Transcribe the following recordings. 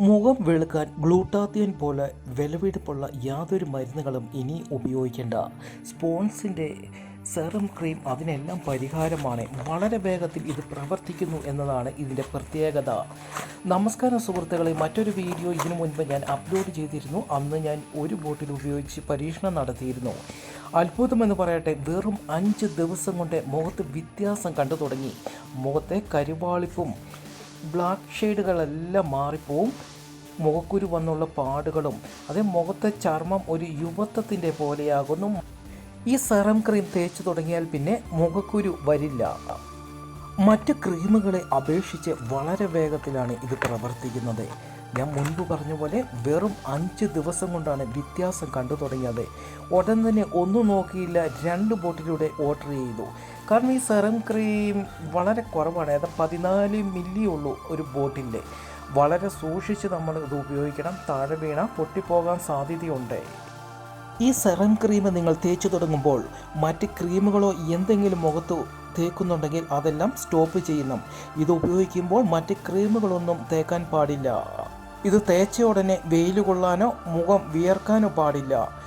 മുഖം വെളുക്കാൻ ഗ്ലൂട്ടാത്തിയൻ പോലെ വിലപിടിപ്പുള്ള യാതൊരു മരുന്നുകളും ഇനി ഉപയോഗിക്കേണ്ട. സ്പോൺസിന്റെ സെറം ക്രീം അതിനെല്ലാം പരിഹാരമാണ്. വളരെ വേഗത്തിൽ ഇത് പ്രവർത്തിക്കുന്നു എന്നതാണ് ഇതിന്റെ പ്രത്യേകത. നമസ്കാരം സുഹൃത്തുക്കളെ മറ്റൊരു വീഡിയോ ഇതിനു മുൻപ് ഞാൻ അപ്ലോഡ് ചെയ്തിരുന്നു. അന്ന് ഞാൻ ഒരു ബോട്ടിൽ ഉപയോഗിച്ച് പരീക്ഷണം നടത്തിയിരുന്നു. അത്ഭുതമെന്ന് പറയട്ടെ വെറും അഞ്ച് ദിവസം കൊണ്ട് മുഖത്ത് വ്യത്യാസം കണ്ടു തുടങ്ങി. മുഖത്തെ കരുവാളിപ്പും ബ്ലാക്ക് ഷെയ്ഡുകളെല്ലാം മാറിപ്പോവും. മുഖക്കുരു വന്നുള്ള പാടുകളും. അതേ മുഖത്തെ ചർമ്മം ഒരു യുവത്വത്തിന്റെ പോലെയാകുന്നു. ഈ സെറം ക്രീം തേച്ചു തുടങ്ങിയാൽ പിന്നെ മുഖക്കുരു വരില്ല. മറ്റ് ക്രീമുകളെ അപേക്ഷിച്ച് വളരെ വേഗത്തിലാണ് ഇത് പ്രവർത്തിക്കുന്നത്. ഞാൻ മുൻപ് പറഞ്ഞ പോലെ വെറും അഞ്ച് ദിവസം കൊണ്ടാണ് വ്യത്യാസം കണ്ടു തുടങ്ങിയത്. ഉടൻ തന്നെ ഒന്നും നോക്കിയില്ല രണ്ട് ബോട്ടിലൂടെ ഓർഡർ ചെയ്തു. കാരണം ഈ സെറം ക്രീം വളരെ കുറവാണ് അതായത് പതിനാല് മില്ലി ഉള്ളൂ ഒരു ബോട്ടിന്റെ വളരെ സൂക്ഷിച്ച് നമ്മൾ ഇത് ഉപയോഗിക്കണം താഴെ വീണ പൊട്ടിപ്പോകാൻ സാധ്യതയുണ്ട്. ഈ സെറം ക്രീം നിങ്ങൾ തേച്ചു തുടങ്ങുമ്പോൾ മറ്റ് ക്രീമുകളോ എന്തെങ്കിലും മുഖത്ത് തേക്കുന്നുണ്ടെങ്കിൽ അതെല്ലാം സ്റ്റോപ്പ് ചെയ്യണം ഇത് ഉപയോഗിക്കുമ്പോൾ മറ്റ് ക്രീമുകളൊന്നും തേക്കാൻ പാടില്ല. ഇത് തേച്ച ഉടനെ വെയിൽ കൊള്ളാനോ മുഖം വിയർക്കാനോ പാടില്ല.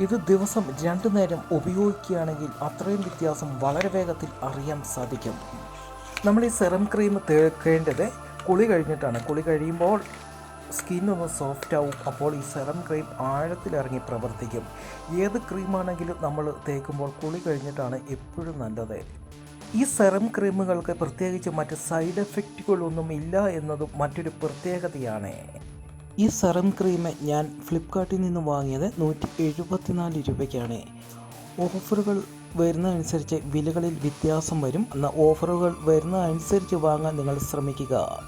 ഇത് ദിവസം രണ്ടു നേരം ഉപയോഗിക്കുകയാണെങ്കിൽ അത്രയും വ്യത്യാസം വളരെ വേഗത്തിൽ അറിയാൻ സാധിക്കും. നമ്മൾ ഈ സെറം ക്രീം തേക്കേണ്ടത് കുളി കഴിഞ്ഞിട്ടാണ്. കുളി കഴിയുമ്പോൾ സ്കിന്നൊന്ന് സോഫ്റ്റ് ആവും. അപ്പോൾ ഈ സെറം ക്രീം ആഴത്തിലിറങ്ങി പ്രവർത്തിക്കും. ഏത് ക്രീമാണെങ്കിലും നമ്മൾ തേക്കുമ്പോൾ കുളി കഴിഞ്ഞിട്ടാണ് എപ്പോഴും നല്ലത്. ഈ സെറം ക്രീമുകൾക്ക് പ്രത്യേകിച്ച് മറ്റ് സൈഡ് എഫക്റ്റുകളൊന്നും ഇല്ല എന്നതും മറ്റൊരു പ്രത്യേകതയാണ്. ഈ സെറം ക്രീം ഞാൻ ഫ്ലിപ്കാർട്ടിൽ നിന്ന് വാങ്ങിയത് നൂറ്റി എഴുപത്തിനാല് രൂപയ്ക്കാണ്. ഓഫറുകൾ വരുന്നതനുസരിച്ച് വിലകളിൽ വ്യത്യാസം വരും. എന്നാൽ ഓഫറുകൾ വരുന്നതനുസരിച്ച് വാങ്ങാൻ നിങ്ങൾ ശ്രമിക്കുക.